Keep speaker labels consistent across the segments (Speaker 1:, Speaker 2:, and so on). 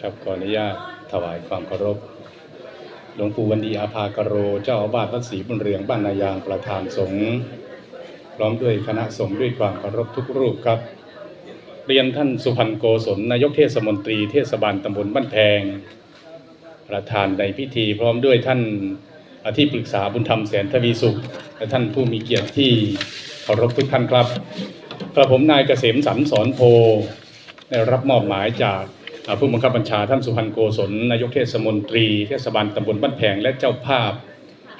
Speaker 1: ครับขออนุญาตถวายความเคารพ หลวงปู่วันดีอาภากโร เจ้าอาวาสวัดศรีบุญเรืองบ้านนายางประธานสงฆ์พร้อมด้วยคณะสงฆ์ด้วยความเคารพทุกรูปครับ เรียนท่านสุพันธ์โกศลนายกเทศมนตรีเทศบาลตำบลบ้านแพง ประธานในพิธีพร้อมด้วยท่านอธิปรึกษาบุญธรรมแสนทวีสุข และท่านผู้มีเกียรติที่เคารพทุกท่านครับกระผมนายเกษมสันสอนโพได้รับมอบหมายจาก ผู้บังคับบัญชาท่านสุพันโกศลนายกเทศมนตรี เทศบาลตำบลบ้านแพงและเจ้าภาพ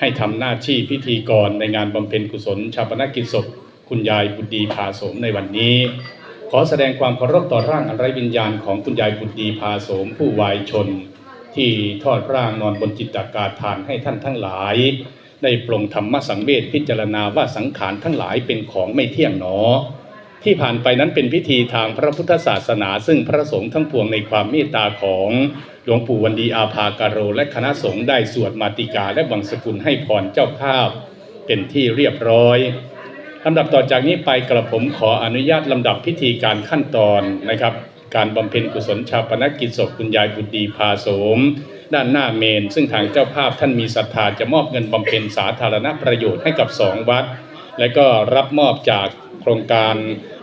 Speaker 1: ให้ทำหน้าที่พิธีกรในงานบำเพ็ญกุศลชาปนกิจศพคุณยายบุตรดีพาโสมในวันนี้ ขอแสดงความเคารพต่อร่างอันไร้วิญญาณของคุณยายบุตรดีพาโสมผู้วายชน ที่ทอดร่างนอนบนจิตตากาทานให้ท่านทั้งหลายได้ปลงธรรมสังเวชพิจารณาว่าสังขารทั้งหลายเป็นของไม่เที่ยงหนอ ที่ผ่านไปนั้นเป็นพิธีทางพระพุทธศาสนา ซึ่งพระสงฆ์ทั้งปวงในความเมตตาของหลวงปู่วันดีอาภากาโร และคณะสงฆ์ได้สวดมาติกาและบังสกุลให้พรเจ้าภาพ เป็นที่เรียบร้อยลำดับต่อจากนี้ไปกระผมขออนุญาตลำดับพิธีการขั้นตอนนะครับ การบำเพ็ญกุศลชาปนกิจศพคุณยายบุตรดีพาโสม ด้านหน้าเมน ซึ่งทางเจ้าภาพท่านมีศรัทธาจะมอบเงินบำเพ็ญสาธารณประโยชน์ให้กับสองวัด และก็รับมอบจากโครงการ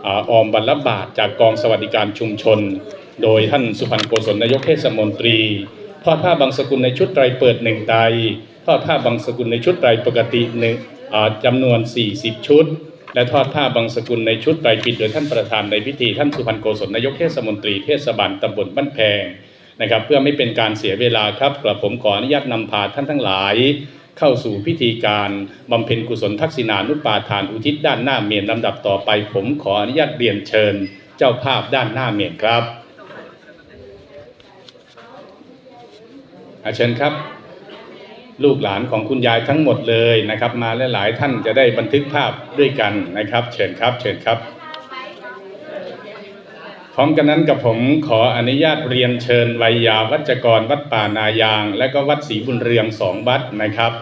Speaker 1: ออมบรรลบาทจากกองสวัสดิการชุมชน โดยท่านสุพันธ์โกศลนายกเทศมนตรีทอดผ้าบางสกุลในชุดไตรเปิดหนึ่งไตรทอดผ้าบางสกุลในชุดไตรปกติหนึ่งจำนวน 40 ชุด และทอดผ้าบางสกุลในชุดไตรปิดโดยท่านประธานในพิธีท่านสุพันธ์โกศลนายกเทศมนตรีเทศบาลตำบลบ้านแพงนะครับเพื่อไม่เป็นการเสียเวลาครับกระผมขออนุญาตนำพาท่านทั้งหลาย เข้าสู่พิธีการบำเพ็ญกุศลทักษิณานุปาทานอุทิศด้านหน้าเมนลำดับต่อไป ผมขออนุญาตเรียนเชิญเจ้าภาพด้านหน้าเมนครับอาเชิญครับ ลูกหลานของคุณยายทั้งหมดเลยนะครับ มาหลายๆท่านจะได้บันทึกภาพด้วยกันนะครับ เชิญครับ เชิญครับ พร้อมกันนั้นกับผมขออนุญาตเรียนเชิญวัยยาวัจกรวัดป่านายาง และก็วัดศรีบุญเรืองสองวัดนะครับ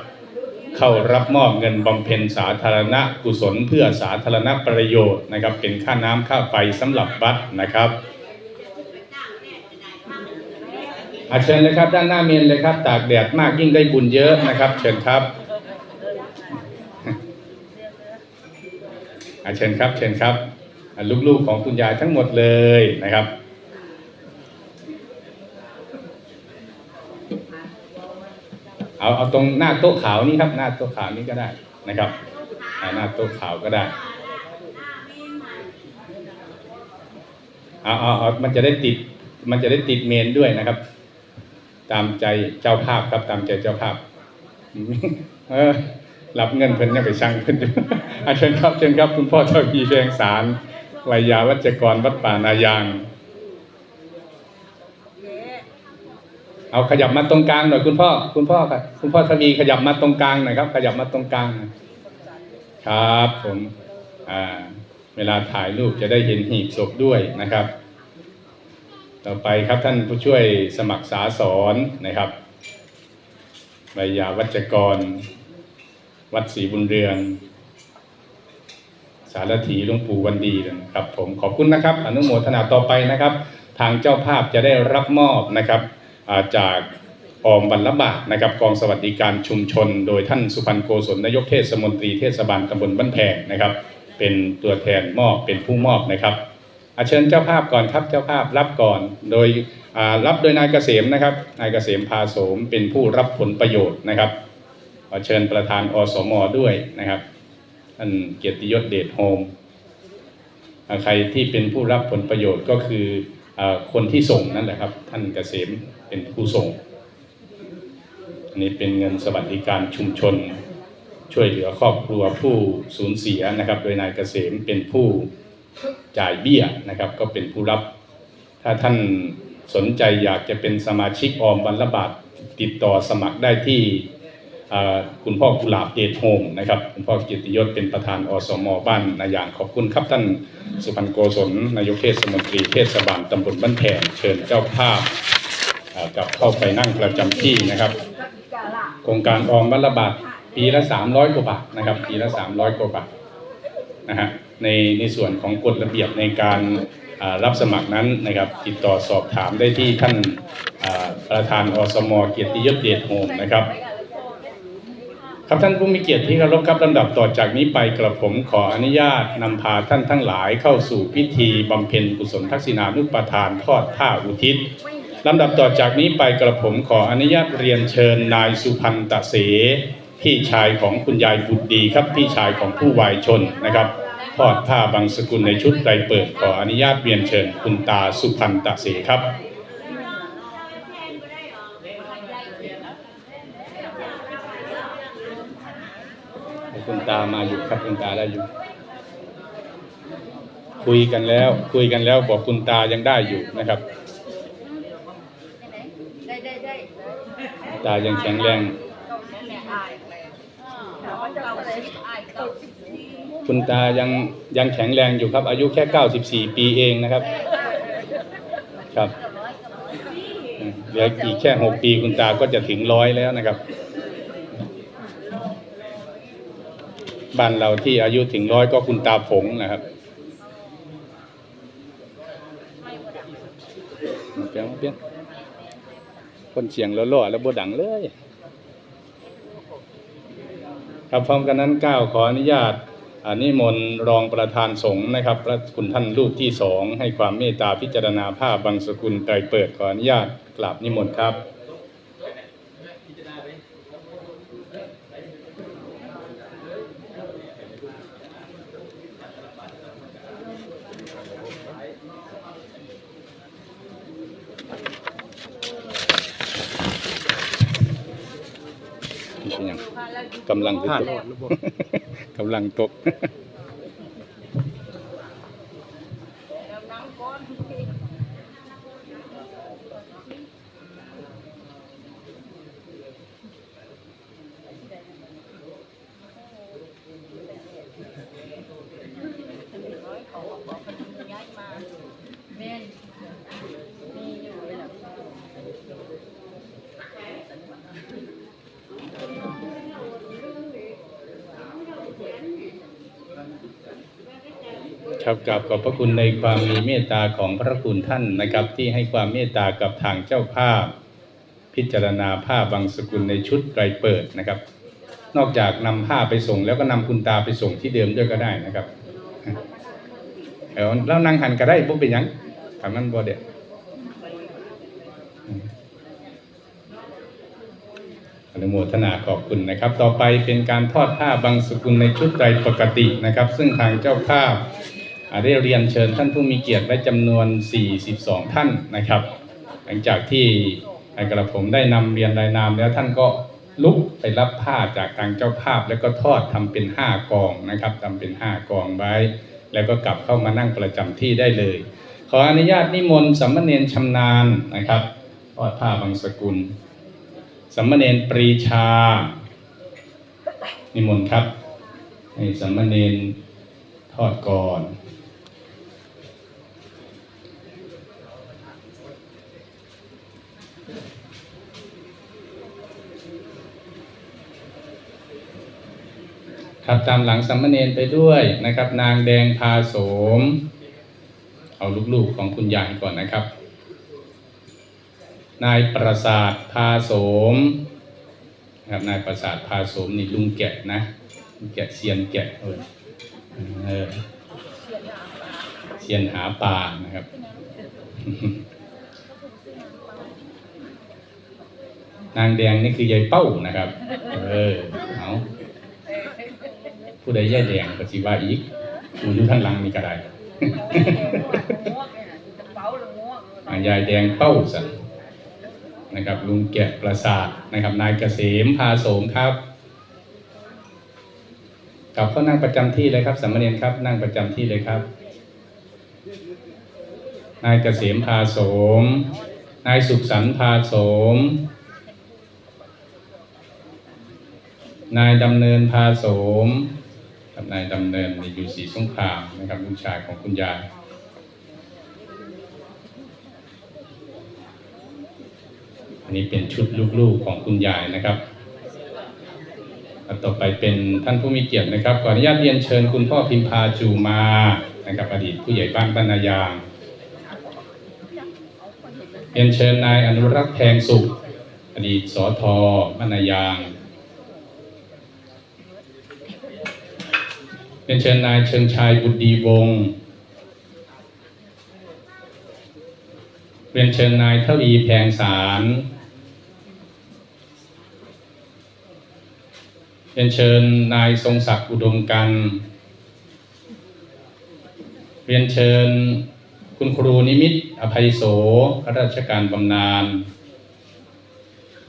Speaker 1: เข้ารับมอบเงินบำเพ็ญสาธารณกุศลเพื่อสาธารณประโยชน์นะครับ เป็นค่าน้ำค่าไฟสำหรับวัดนะครับอาเชิญเลยครับด้านหน้าเมนเลยครับ ตากแดดมากยิ่งได้บุญเยอะนะครับ เชิญครับอาเชิญครับเชิญครับ ลูกๆของคุณยายทั้งหมดเลยนะครับเอาเอาตรงหน้าโต๊ะขาวนี้ครับ หน้าโต๊ะขาวนี้ก็ได้นะครับหน้าโต๊ะขาวก็ได้เอาเอาเอามันจะได้ติด มันจะได้ติดเมนด้วยนะครับ ตามใจเจ้าภาพครับ ตามใจเจ้าภาพเออรับเงินเพิ่นเนี่ยไปสั่งเพิ่นอาเชิญครับเชิญครับ คุณพ่อเจ้าพีแดงสาร วัยยาวัจกรวัดป่านายาง เอาขยับมาตรงกลางหน่อยคุณพ่อ คุณพ่อครับคุณพ่อทวีขยับมาตรงกลางหน่อยครับ ขยับมาตรงกลาง ครับผมอ่าเวลาถ่ายรูปจะได้เห็นหีบศพด้วยนะครับ ต่อไปครับท่านผู้ช่วยสมัครสาสอนนะครับใบยาวัจกร วัดศรีบุญเรือง สารถีหลวงปู่วันดีนะครับผมขอบคุณนะครับ อนุโมทนาต่อไปนะครับ ทางเจ้าภาพจะได้รับมอบนะครับาจากออมบรรลบาทนะครับกองสวัสดิการชุมชน โดยท่านสุพันโกศลนายกเทศมนตรีเทศบาลตำบลบ้านแพงนะครับ เป็นตัวแทนมอบเป็นผู้มอบนะครับอาเชิญเจ้าภาพก่อนครับเจ้าภาพรับก่อน โดยรับโดยนายเกษมนะครับนายเกษมพาโสมเป็นผู้รับผลประโยชน์นะครับเชิญประธานอสมด้วยนะครับ ท่านเกียรติยศเดชโฮมใครที่เป็นผู้รับผลประโยชน์ก็คืออคนที่ส่งนั่นแหละครับ ท่านเกษมเป็นผู้ส่งอันนี้เป็นเงินสวัสดิการชุมชน ช่วยเหลือครอบครัวผู้สูญเสียนะครับ โดยนายเกษมเป็นผู้จ่ายเบี้ยนะครับ ก็เป็นผู้รับ ถ้าท่านสนใจอยากจะเป็นสมาชิกออมบรรลบาทติดต่อสมัครได้ที่ คุณพ่อกุหลาบเดชโฮมนะครับคุณพ่อเกียรติยศเป็นประธานอสมบ้านนายางขอบคุณครับท่านสุพันโกศลนายกเทศมนตรีเทศบาลตำบลบ้านแพงเชิญเจ้าภาพกลับเข้าไปนั่งประจำที่นะครับ โครงการออมบัลลบาทปีละ 300 กว่าบาทนะครับปีละ 300 กว่าบาทนะฮะในในส่วนของกฎระเบียบในการรับสมัครนั้นนะครับ ติดต่อสอบถามได้ที่ท่านประธานอสมเกียรติยศเดชโฮมนะครับ ครับท่านผู้มีเกียรติที่เคารพครับลำดับต่อจากนี้ไปกระผมขออนุญาตนำพาท่านทั้งหลายเข้าสู่พิธีบำเพ็ญกุศลทักษิณานุปทานทอดผ้าอุทิศลำดับต่อจากนี้ไปกระผมขออนุญาตเรียนเชิญนายสุพันตะเส พี่ชายของคุณยายบุตรดีครับพี่ชายของผู้วายชนนะครับทอดผ้าบางสกุลในชุดไตรเปิดขออนุญาตเรียนเชิญคุณตาสุพันตะเสครับ คุณตามาอยู่ครับคุณตาได้อยู่ คุยกันแล้ว คุยกันแล้วบอกคุณตายังได้อยู่นะครับ
Speaker 2: ได้ได้ได้
Speaker 1: ตายังแข็งแรง คุณตายังยังแข็งแรงอยู่ครับ อายุแค่94ปีเองนะครับ ครับเหลืออีกแค่6ปีคุณตาก็จะถึงร้อยแล้วนะครับ บ้านเราที่อายุถึงร้อยก็คุณตาผงนะครับเปลี่ยนเปลี่ยนคนเสียงล่อๆแล้วบดังเลย ครับพร้อมกันนั้นก้าวขออนุญาตอานิมนต์รองประธานสงฆ์นะครับและคุณท่านรูปที่สองให้ความเมตตาพิจารณาภาพบางสกุลไตรเปิดขออนุญาตกราบนิมนต์ครับ นี่เป็นหยัง กำลังจะตกกำลังตก
Speaker 2: แม่นมีอยู่เลยล่ะ
Speaker 1: ครับกราบขอบพระคุณในความมีเมตตาของพระคุณท่านนะครับ ที่ให้ความเมตตากับทางเจ้าภาพ พิจารณาผ้าบางสกุลในชุดไตรเปิดนะครับ นอกจากนำผ้าไปส่ง แล้วก็นำคุณตาไปส่งที่เดิมด้วยก็ได้นะครับแล้วนั่งหันก็ได้พวกเป็นยังทำนั้นบ่เด็ดอนุโมทนาขอบคุณนะครับ ต่อไปเป็นการทอดผ้าบางสกุลในชุดไตรปกตินะครับ ซึ่งทางเจ้าภาพ ได้เรียนเชิญท่านผู้มีเกียรติไว้จำนวน 42 ท่านนะครับ หลังจากที่กระผมได้นำเรียนรายนามแล้วท่านก็ลุกไปรับผ้าจากทางเจ้าภาพ แล้วก็ทอดทำเป็น 5 กองนะครับทำเป็น 5 กองไว้ แล้วก็กลับเข้ามานั่งประจำที่ได้เลย ขออนุญาตนิมนต์สัมมเนนชำนาญนะครับทอดผ้าบางสกุลสัมมเนนปรีชา นิมนต์ครับให้สัมมเนน ทอดก่อน ครับตามหลังสัมมเนนไปด้วยนะครับ นางแดงพาโสม เอาลูกๆของคุณยายก่อนนะครับ นายประสาทพาโสมครับนายประสาทพาโสมนี่ลุงแกะนะลุงแกะเซียนแกะเออ เออเซียนหาปลานะครับ นางแดงนี่คือยายเป้านะครับ เออเอาผู้ใดย่ายแดงก็สิว่าอีกกูอยู่ข้างหลังนี่ก็ได้
Speaker 2: ง่วงเนี่ยนะจะเป้าหรือง่วง
Speaker 1: อ่ายายแดงเป้าสันนะครับลุงแกะประสาทนะครับ นายเกษมพาโสมครับ กลับเข้านั่งประจำที่เลยครับสามเณรครับ นั่งประจำที่เลยครับ นายเกษมพาโสม นายสุขสันต์พาโสม นายดำเนินพาโสมกับนายดำเนินในอยู่ศรีสงครามนะครับลูกชายของคุณยายอันนี้เป็นชุดลูกๆของคุณยายนะครับ ต่อไปเป็นท่านผู้มีเกียรตินะครับขออนุญาตเรียนเชิญคุณพ่อพิมพาจูมานะครับอดีตผู้ใหญ่บ้านบ้านนายางเรียนเชิญนายอนุรักษ์แพงสุข อดีตสอทอมานนายางเรียนเชิญนายเชิงชายบุตรดีวงเรียนเชิญนายทวีแพงสาร เรียนเชิญนายทรงศักดิ์อุดมกันเรียนเชิญคุณครูนิมิตอภัยโสข้าราชการบำนาญ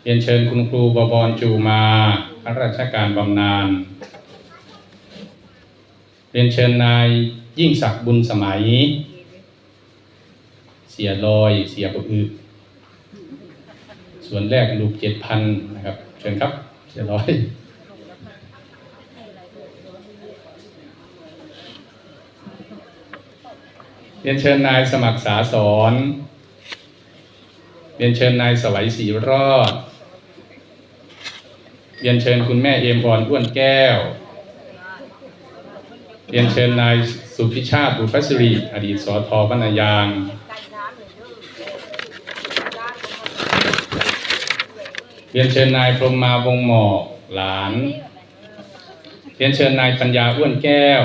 Speaker 1: เรียนเชิญคุณครูบวรจูมาข้าราชการบำนาญเรียนเชิญนายยิ่งศักดิ์บุญสมัย เสียลอยเสียบอือส่วนแรกลูกเจ็ดพันนะครับ เชิญครับ เสียลอย เรียนเชิญนายสมัครสาสอนเรียนเชิญนายสวัยศรีรอดเรียนเชิญคุณแม่เอมออนอ้วนแก้ว เรียนเชิญนายสุพิชาติบุพสิริอดีตสอทอบรรณายางเรียนเชิญนายพรมมาวงหมอกหลาน เรียนเชิญนายปัญญาอ้วนแก้ว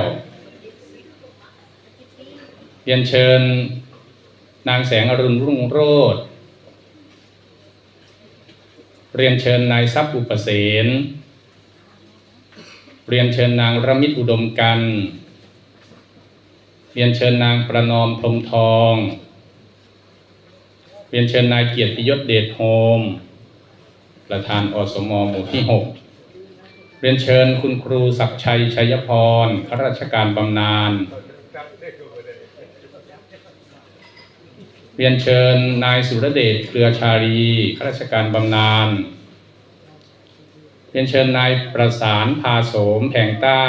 Speaker 1: เรียนเชิญ นางแสงอรุณรุ่งโรจน์เรียนเชิญนายทรัพย์อุปเสนเรียนเชิญนางระมิตรอุดมกันเรียนเชิญนางประนอมพรมทอง เรียนเชิญนายเกียรติยศเดชโฮม ประธานอสมหมู่ที่หกเรียนเชิญคุณครูศักชัยชัยพรข้าราชการบำนาญ เรียนเชิญนายสุรเดชเครือชาลีข้าราชการบำนาญเรียนเชิญนายประสานพาโสมแผงใต้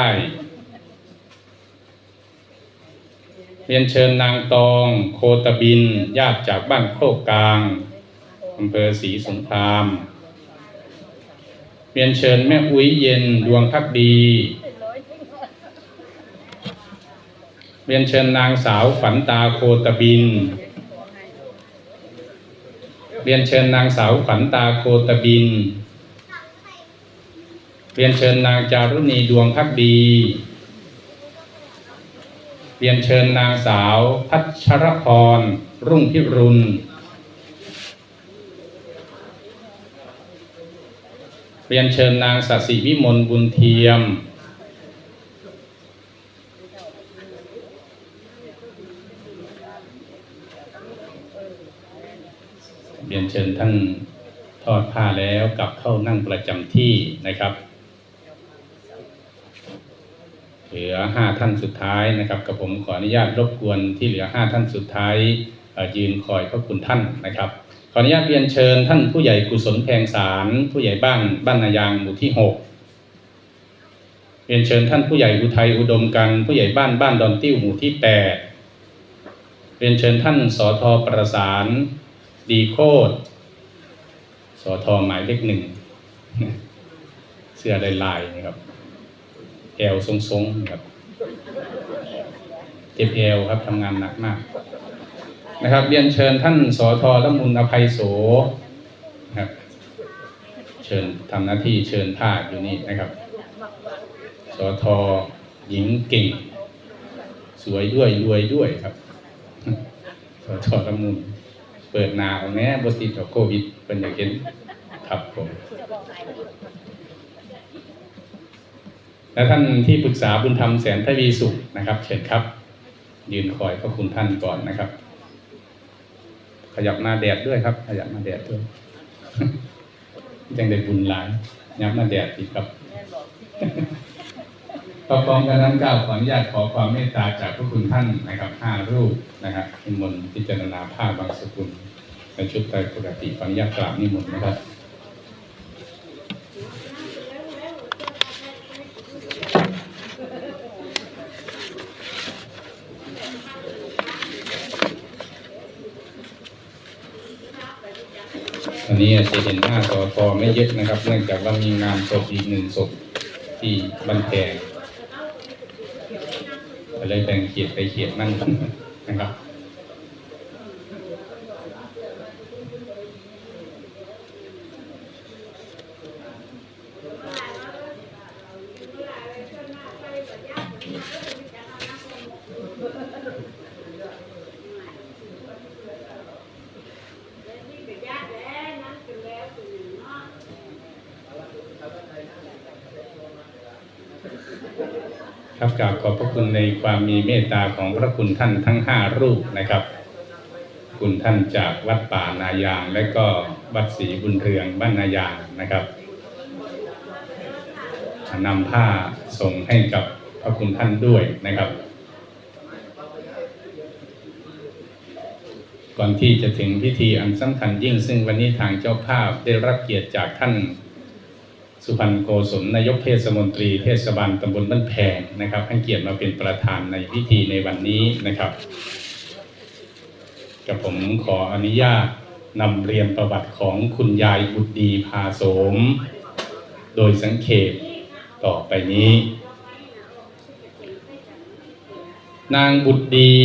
Speaker 1: เรียนเชิญนางตอง โคตบิน ญาติจากบ้านโคกกลางอำเภอศรีสงคราม เรียนเชิญแม่อุ้ยเย็นดวงพักดี เรียนเชิญนางสาวฝันตาโคตบิน เรียนเชิญนางสาวฝันตาโคตบิน เรียนเชิญนางจารุณีดวงพักดี เรียนเชิญนางสาวพัชรพร รุ่งพิรุณ เรียนเชิญนางสสิวิมลบุญเทียม รียนเชิญท่านทอดผ้าแล้วกลับเข้านั่งประจำที่นะครับเหลือห้าท่านสุดท้ายนะครับกับผมขออนุญาตรบกวนที่เหลือห้าท่านสุดท้ายยืนคอยพระคุณท่านนะครับ ขออนุญาตเรียนเชิญท่านผู้ใหญ่กุศลแพงสารผู้ใหญ่บ้านบ้านนายางหมู่ที่หกเรียนเชิญท่านผู้ใหญ่อุทัยอุดมกันผู้ใหญ่บ้านบ้านดอนติ้วหมู่ที่แปดเรียนเชิญท่านสอทอประสาน ดีโคตรสอทอหมายเลขหนึ่ง เสื้อลายลายนะครับแอลทรงๆนะครับเจ็บแอลครับทำงานหนักมาก นะครับเรียนเชิญท่านสอทอละมุนอภัยโสนะครับ เชิญทำหน้าที่เชิญภาคอยู่นี่นะครับสอทอหญิงเก่ง สวยด้วยรวยด้วยครับสอทอละมุน เปิดหนาวแน่บติดกับโควิดเป็นอย่างเห็นครับผมและท่านที่ปรึกษาบุญธรรมแสนทวีสุขนะครับ เชิญครับ ยืนคอยพระคุณท่านก่อนนะครับ ขยับหน้าแดดด้วยครับ ขยับหน้าแดดด้วยยังได้บุญหลายยับหน้าแดดอีกครับ ต่อพร้อมกันนั้นก้าวขออนุญาตขอความเมตตาจากพระคุณท่านนะครับห้ารูปนะครับนิมนต์พิจารณาผ้าบางสกุลในชุดไตรปกติขออนุญาตกราบนิมนต์นะครับอันนี้จะเห็นหน้าสอทอไม่เยอะนะครับ เนื่องจากว่ามีงานศพอีกหนึ่งศพที่บันแพงก็ เลยแบ่งเขียดไปเขียดนั่นนะครับ ครับกราบขอบพระ คุณในความมีเมตตาของพระคุณท่านทั้งห้ารูปนะครับ คุณท่านจากวัดป่านายาง และก็วัดศรีบุญเรืองบ้านนายางนะครับนำผ้าส่งให้กับพระคุณท่านด้วยนะครับ ก่อนที่จะถึงพิธีอันสำคัญยิ่งซึ่งวันนี้ทางเจ้าภาพได้รับเกียรติจากท่าน สุพรรณโกศลนายกเทศมนตรีเทศบาลตำบลบ้านแพงนะครับให้เกียรติมาเป็นประธานในพิธีในวันนี้นะครับกับผมขออนุญาตนำเรียนประวัติของคุณยายบุตรดีพาโสม โดยสังเขปต่อไปนี้ นางบุตรดี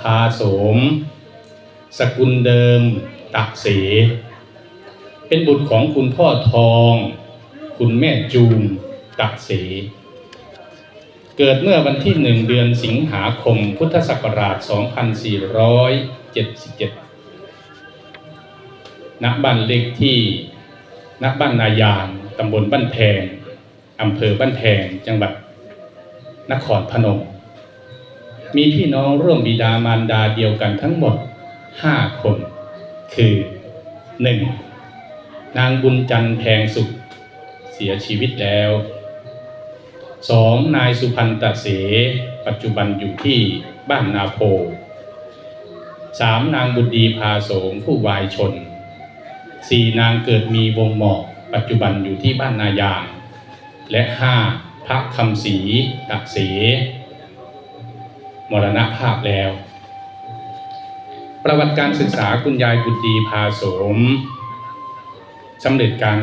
Speaker 1: พาโสม สกุลเดิมตักเส เป็นบุตรของคุณพ่อทอง คุณแม่จูมตักเส เกิดเมื่อวันที่หนึ่งเดือนสิงหาคมพุทธศักราช 2477 ณ บ้านเล็กที่ ณ บ้านนายางตำบลบ้านแพงอำเภอบ้านแพงจังหวัดนครพนม มีพี่น้องร่วมบิดามารดาเดียวกันทั้งหมด 5 คน คือ 1. นางบุญจันทร์แพงสุข สียชีวิตแล้ว 2. นายสุพันตเส ปัจจุบันอยู่ที่บ้านนาโพ 3. นางบุตรีพาโสมผู้วายชน 4. นางเกิดมีวงหมอกปัจจุบันอยู่ที่บ้านนายาง และ 5. พระคำศรีตะเสมรณภาพแล้ว ประวัติการศึกษาคุณยายบุตรีพาโสม สำเร็จการ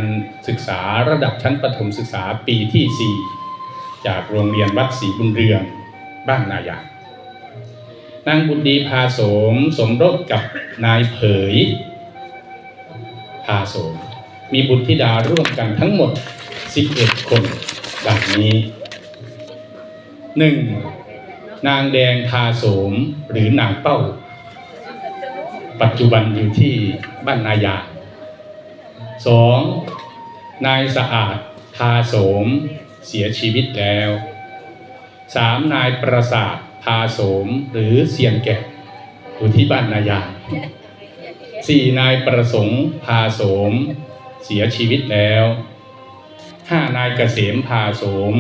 Speaker 1: ศึกษาระดับชั้นประถมศึกษาปีที่ 4 จากโรงเรียนวัดศรีบุญเรืองบ้านนายางนางบุตรดีพาโสมสมรสกับนายเผย พาโสม มีบุตรธิดาร่วมกันทั้งหมด 11 คนดังนี้ 1. นางแดงพาโสมหรือนางเป้า ปัจจุบันอยู่ที่บ้านนายาง สองนายสะอาดพาโสม เสียชีวิตแล้วสามนายประสาทพาโสมหรือเสียนแก่อยู่ที่บ้านนายางสี่นายประสงค์พาโสม เสียชีวิตแล้วห้านายเกษมพาโสม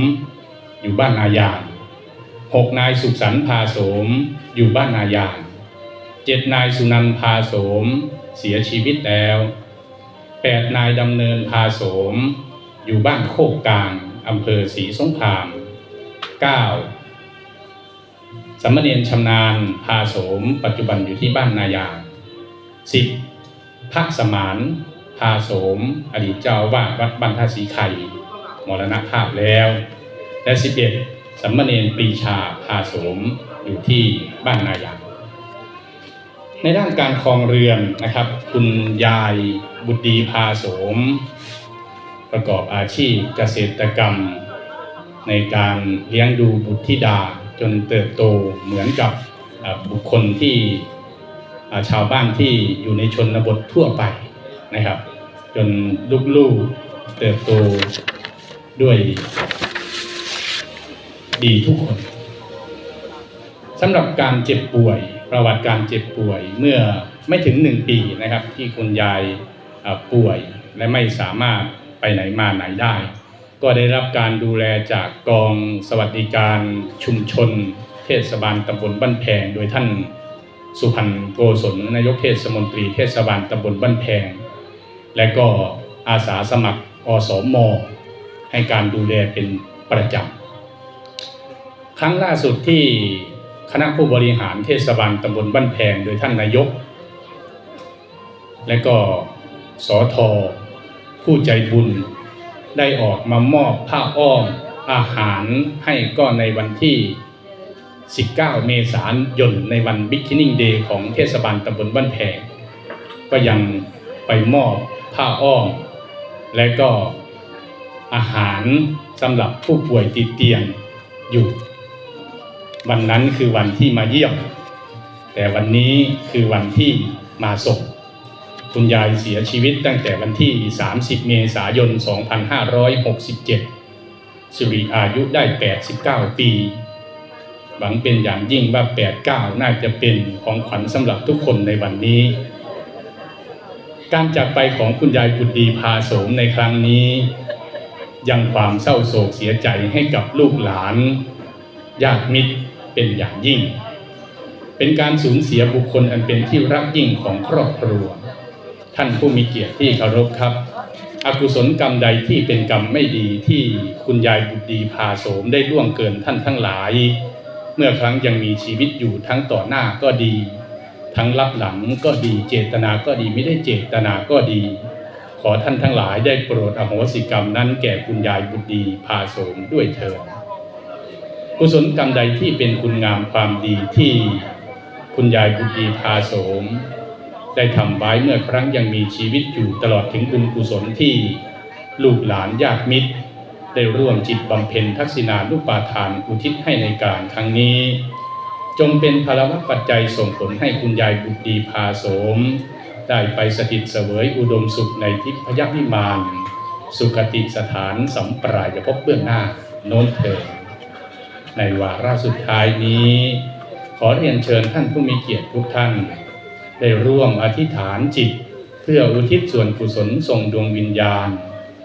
Speaker 1: อยู่บ้านนายางหกนายสุขสันต์พาโสม อยู่บ้านนายางเจ็ดนายสุนันพาโสม เสียชีวิตแล้ว แปดนายดำเนินพาโสม อยู่บ้านโคกกลางอำเภอศรีสงครามเก้าสามเณรชำนาญพาโสม ปัจจุบันอยู่ที่บ้านนายางสิบพระสมานพาโสม อดีตเจ้าวาดวัดบันทสีไข่มรณภาพแล้ว และสิบเอ็ดสามเณรปรีชาพาโสมอยู่ที่บ้านนายาง ในด้านการครองเรือนนะครับ คุณยายบุตรีพาโสม ประกอบอาชีพเกษตรกรรม ในการเลี้ยงดูบุตรธิดาจนเติบโตเหมือนกับบุคคลที่ชาวบ้านที่อยู่ในชนบททั่วไปนะครับ จนลูกๆเติบโตด้วยดีทุกคนสำหรับการเจ็บป่วย ประวัติการเจ็บป่วยเมื่อไม่ถึงหนึ่งปีนะครับ ที่คุณยายป่วยและไม่สามารถไปไหนมาไหนได้ ก็ได้รับการดูแลจากกองสวัสดิการชุมชน เทศบาลตำบลบ้านแพง โดยท่านสุพันธ์โกศลนายกเทศมนตรีเทศบาลตำบลบ้านแพง และก็อาสาสมัครอสมให้การดูแลเป็นประจำครั้งล่าสุดที่ คณะผู้บริหารเทศบาลตำบลบ้านแพงโดยท่านนายก และก็สอทอผู้ใจบุญได้ออกมามอบผ้าอ้อมอาหารให้ก็ในวันที่ 19 เมษายนในวันบิ๊ก i ินิ่งเดย์ของเทศบาลตำบลบ้านแพงก็ยังไปมอบผ้าอ้อม และก็อาหารสำหรับผู้ป่วยติดเตียงอยู่ วันนั้นคือวันที่มาเยี่ยม แต่วันนี้คือวันที่มาส่งคุณยายเสียชีวิตตั้งแต่วันที่ 30 เมษายน 2567 สิริอายุได้ 89 ปี หวังเป็นอย่างยิ่งว่า 89 น่าจะเป็นของขวัญสำหรับทุกคนในวันนี้ การจากไปของคุณยายบุตรดีพาโสมในครั้งนี้ ยังความเศร้าโศกเสียใจให้กับลูกหลานญาติมิตร เป็นอย่างยิ่ง เป็นการสูญเสียบุคคลอันเป็นที่รักยิ่งของครอบครัว ท่านผู้มีเกียรติที่เคารพครับ อกุศลกรรมใดที่เป็นกรรมไม่ดีที่คุณยายบุตรดีพาโสมได้ล่วงเกินท่านทั้งหลาย เมื่อครั้งยังมีชีวิตอยู่ทั้งต่อหน้าก็ดี ทั้งรับหลังก็ดีเจตนาก็ดีไม่ได้เจตนาก็ดีขอท่านทั้งหลายได้โปรดอโหสิกรรมนั้นแก่คุณยายบุตรดีพาโสมด้วยเถิด กุศลกรรมใดที่เป็นคุณงามความดีที่คุณยายบุตรดีพาโสม ได้ทำไว้เมื่อครั้งยังมีชีวิตอยู่ตลอดถึงบุญกุศลที่ลูกหลานญาติมิตร ได้ร่วมจิตบำเพ็ญทักษิณานุปาทานอุทิศให้ในการครั้งนี้ จงเป็นพลวัตปัจจัยส่งผลให้คุณยายบุตรดีพาโสม ได้ไปสถิตเสวยอุดมสุขในทิพยวิมาน สุขติสถานสัมปรายภพเบื้องหน้าโน้นเถิด ในวาระสุดท้ายนี้ ขอเรียนเชิญท่านผู้มีเกียรติทุกท่าน ได้ร่วมอธิษฐานจิต เพื่ออุทิศส่วนกุศลส่งดวงวิญญาณ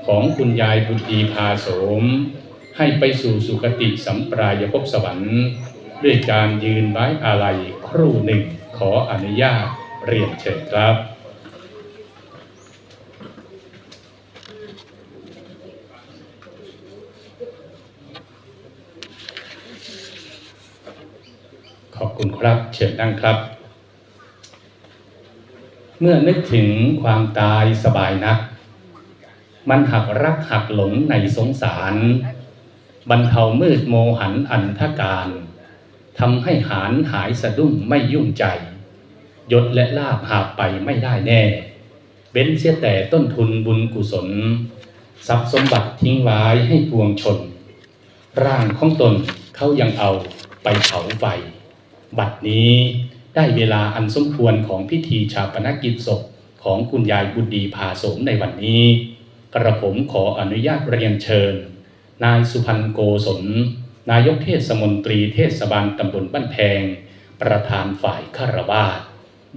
Speaker 1: ของคุณยายบุตรีพาโสม ให้ไปสู่สุคติสัมปรายภพสวรรค์ ด้วยการยืนไว้อาลัยครู่หนึ่งขออนุญาตเรียนเชิญครับ อบคุณครับ เชิญนั่งครับ เมื่อนึกถึงความตายสบายนัก มันหักรักหักหลงในสงสาร บรรเทามืดโมหันอันทการทำให้หานหายสะดุ้งไม่ยุ่งใจ ยศและลาภหาไปไม่ได้แน่ เบ้นเสียแต่ต้นทุนบุญกุศล ทรัพย์สมบัติทิ้งไว้ให้ปวงชน ร่างของตนเขายังเอาไปเผาไฟ บัดนี้ได้เวลาอันสมควรของพิธีชาปนกิจศพของคุณยายบุญดีพาสมในวันนี้ กระผมขออนุญาตเรียนเชิญ นายสุพันโกศลนายกเทศมนตรีเทศบาลตำบลบ้านแพง ประธานฝ่ายคารวาส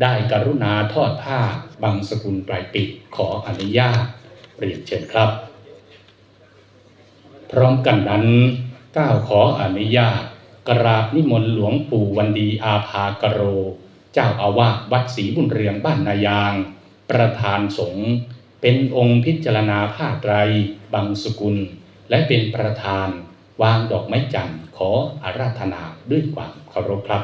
Speaker 1: ได้กรุณาทอดผ้าบางสกุลปลายปิดขออนุญาตเรียนเชิญครับ พร้อมกันนั้นก้าวขออนุญาต กราบนิมนต์หลวงปู่วันดีอาภากโร เจ้าอาวาสวัดศรีบุญเรืองบ้านนายาง ประธานสงฆ์เป็นองค์พิจารณาผ้าไตรบางสกุล และเป็นประธานวางดอกไม้จันทร์ขออาราธนาด้วยความเคารพครับ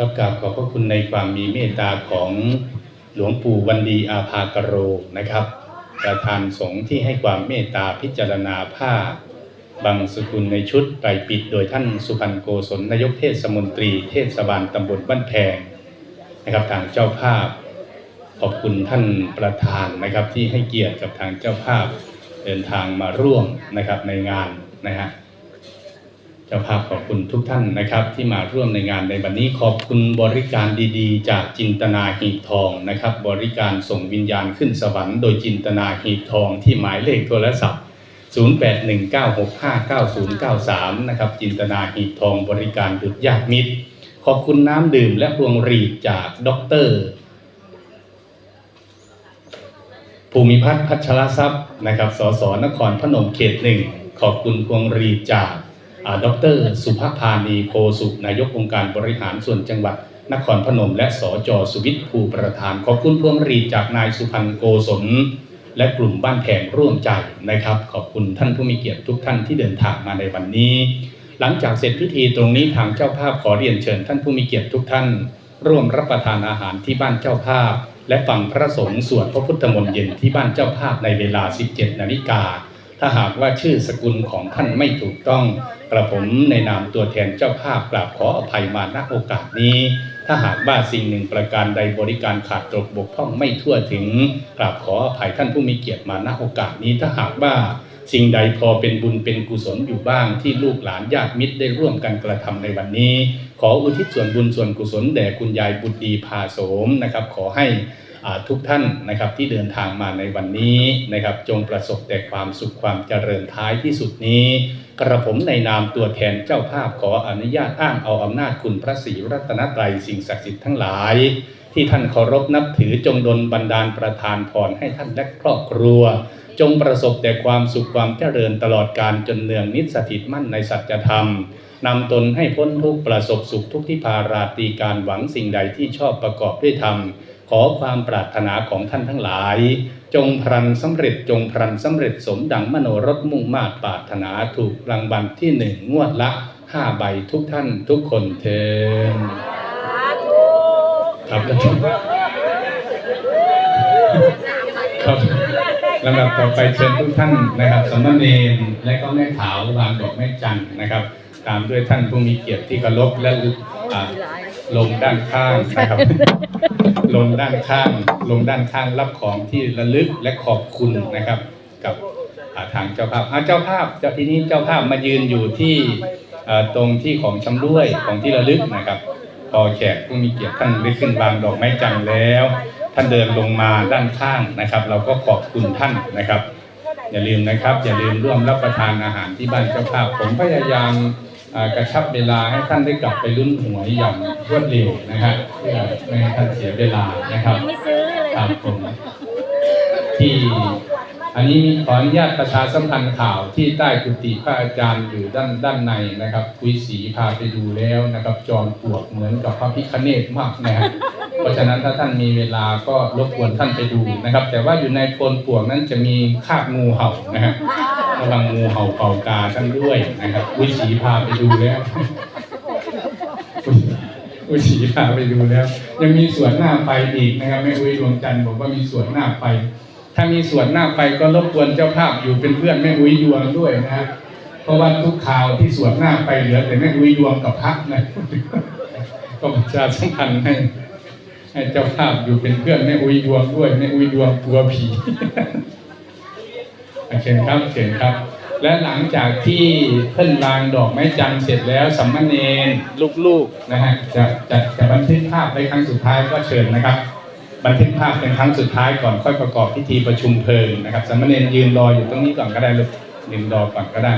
Speaker 1: ครับกราบขอบพระคุณในความมีเมตตาของหลวงปู่วันดีอาภากโรนะครับ ประธานสงฆ์ที่ให้ความเมตตาพิจารณาผ้าบางสกุลในชุดไตรปิดโดยท่านสุพันธ์โกศลนายกเทศมนตรี เทศบาลตำบลบ้านแพงนะครับทางเจ้าภาพ ขอบคุณท่านประธานนะครับที่ให้เกียรติกับทางเจ้าภาพเดินทางมาร่วมนะครับในงานนะฮะ เจ้าภาพขอบคุณทุกท่านนะครับ ที่มาร่วมในงานในวันนี้ขอบคุณบริการดีๆ จากจินตนาหีบทองนะครับ บริการส่งวิญญาณขึ้นสวรรค์โดยจินตนาหีบทองที่หมายเลขโทรศัพท์ 0819659093 นะครับจินตนาหีบทองบริการดุจยากมิตร ขอบคุณน้ำดื่มและพวงรีดจากด็อกเตอร์ภูมิพัฒน์พัชรทรัพย์นะครับ สสนครพนมเขตหนึ่งขอบคุณพวงรีดจาก ดรสุภพานีโพสุนายกองค์การบริหารส่วนจังหวัดนครพนม และสจสุวิทย์ภูประธาน ขอบคุณพวงรีจากนายสุพันธ์โกศลและกลุ่มบ้านแพงร่วมใจนะครับ ขอบคุณท่านผู้มีเกียรติทุกท่านที่เดินทางมาในวันนี้ หลังจากเสร็จพิธีตรงนี้ทางเจ้าภาพขอเรียนเชิญท่านผู้มีเกียรติทุกท่าน ร่วมรับประทานอาหารที่บ้านเจ้าภาพ และฟังพระสงฆ์สวดพระพุทธมนต์เย็นที่บ้านเจ้าภาพในเวลา 17 นาฬิกา ถ้าหากว่าชื่อสกุลของท่านไม่ถูกต้องกระผมในนามตัวแทนเจ้าภาพกราบขออภัยมาณโอกาสนี้ ถ้าหากว่าสิ่งหนึ่งประการใดบริการขาดตกบกพร่องไม่ทั่วถึงกราบขออภัยท่านผู้มีเกียรติมาณโอกาสนี้ ถ้าหากว่าสิ่งใดพอเป็นบุญเป็นกุศลอยู่บ้างที่ลูกหลานญาติมิตรได้ร่วมกันกระทำในวันนี้ ขออุทิศส่วนบุญส่วนกุศลแด่คุณยายบุตรดีพาโสมนะครับ ขอให้ ทุกท่านนะครับที่เดินทางมาในวันนี้นะครับจงประสบแต่ความสุขความเจริญท้ายที่สุดนี้ กระผมในนามตัวแทนเจ้าภาพขออนุญาตอ้างเอาอำนาจคุณพระศรีรัตนตรัยสิ่งศักดิ์สิทธิ์ทั้งหลาย ที่ท่านเคารพนับถือจงดลบันดาลประทานพรให้ท่านและครอบครัว จงประสบแต่ความสุขความเจริญตลอดการจนเนืองนิสถิตมั่นในสัจธรรมนำตนให้พ้นทุกประสบสุขทุกที่พาราตีการหวังสิ่งใดที่ชอบประกอบด้วยธรรม ขอความปรารถนาของท่านทั้งหลาย จงพรันสำเร็จจงพรันสำเร็จสมดังมโนรถมุ่งมาตรปรารถนาถูกรางวัลที่หนึ่งงวดละห้าใบทุกท่านทุกคนเทินครับแล้วครับลำดับต่อไปเชิญทุกท่านนะครับสมณเณรและก็แม่ขาววางดอกไม้จันทร์นะครับ ตามด้วยท่านผู้มีเกียรติที่เคารพและอ่า ลงด้านข้างนะครับ ลงด้านข้าง ลงด้านข้างรับของที่ระลึกและขอบคุณนะครับ กับอ่าทางเจ้าภาพอ่าเจ้าภาพเจ้าทีนี้เจ้าภาพมายืนอยู่ที่เอ่อตรงที่ของชำร่วยของที่ระลึกนะครับพอแขกผู้มีเกียรติท่านได้ขึ้นวางดอกไม้จันทร์แล้ว ท่านเดินลงมาด้านข้างนะครับ เราก็ขอบคุณท่านนะครับ อย่าลืมนะครับ อย่าลืมร่วมรับประทานอาหารที่บ้านเจ้าภาพผมพยายามอ่า กระชับเวลาให้ท่านได้กลับไปรุ่นหวยอย่างรวดเร็วนะครับเพื่อไม่ให้ท่านเสียเวลานะครับ
Speaker 2: ยังไม่ซื้อเลย
Speaker 1: ครับผมที่อันนี้ขออนุญาตประชาสัมพันธ์ข่าวที่ใต้กุฏิพระอาจารย์อยู่ด้านด้านในนะครับคุยสีพาไปดูแล้วนะครับจอมปลวกเหมือนกับพระพิคเนตมากนะฮะเพราะฉะนั้นถ้าท่านมีเวลาก็รบกวนท่านไปดูนะครับ แต่ว่าอยู่ในโพนปลวกนั้นจะมีคราบงูเห่านะฮะ ระวังงูเห่าเป่าตาท่านด้วยนะครับคุยสีพาไปดูแล้วอุ้ยฉีพาไปดูแล้ว ยังมีสวนหน้าไฟอีกนะครับแม่อุ้ยดวงจันทร์บอกว่ามีสวนหน้าไฟถ้ามีสวนหน้าไฟก็รบกวนเจ้าภาพอยู่เป็นเพื่อนแม่อุ้ยดวงด้วยนะฮะเพราะว่าทุกข่าวที่สวนหน้าไฟเหลือแต่แม่อุ้ยดวงกับพักนะก็ประชาสัมพันธ์ให้ให้เจ้าภาพอยู่เป็นเพื่อนแม่อุ้ยดวงด้วยแม่อุ้ยดวงกลัวผี เชิญครับเชิญครับ และหลังจากที่เพิ่นวางดอกไม้จันทร์เสร็จแล้วสัมมเนรลูกๆนะฮะจะจะจะบันทึกภาพไว้ครั้งสุดท้ายก็เชิญนะครับ บันทึกภาพเป็นครั้งสุดท้ายก่อนค่อยประกอบพิธีประชุมเพลิงนะครับสัมมเนรยืนรออยู่ตรงนี้ก่อนก็ได้ลูกยืนรอก่อนก็ได้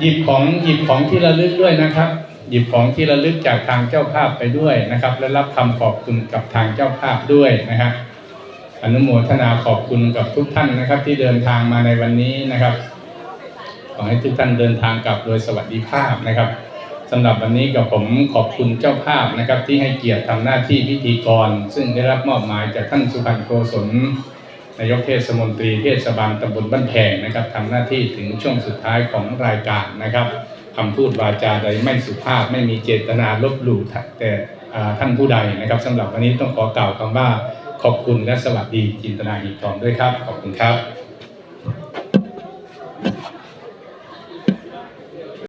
Speaker 1: หยิบของหยิบของที่ระลึกด้วยนะครับ หยิบของที่ระลึกจากทางเจ้าภาพไปด้วยนะครับ และรับคำขอบคุณกับทางเจ้าภาพด้วยนะฮะ อนุโมทนาขอบคุณกับทุกท่านนะครับ ที่เดินทางมาในวันนี้นะครับ ขอให้ทุกท่านเดินทางกลับโดยสวัสดิภาพนะครับสำหรับวันนี้กับผมขอบคุณเจ้าภาพนะครับ ที่ให้เกียรติทำหน้าที่พิธีกร ซึ่งได้รับมอบหมายจากท่านสุพันธ์โกศลนายกเทศมนตรีเทศบาลตำบลบ้านแพงนะครับทำหน้าที่ถึงช่วงสุดท้ายของรายการนะครับคำพูดวาจาใดไม่สุภาพไม่มีเจตนาลบหลู่แต่ท่านผู้ใดนะครับสำหรับวันนี้ต้องขอกล่าวคำว่า ขอบคุณและสวัสดีจินตนาหีทองด้วยครับ ขอบคุณครับ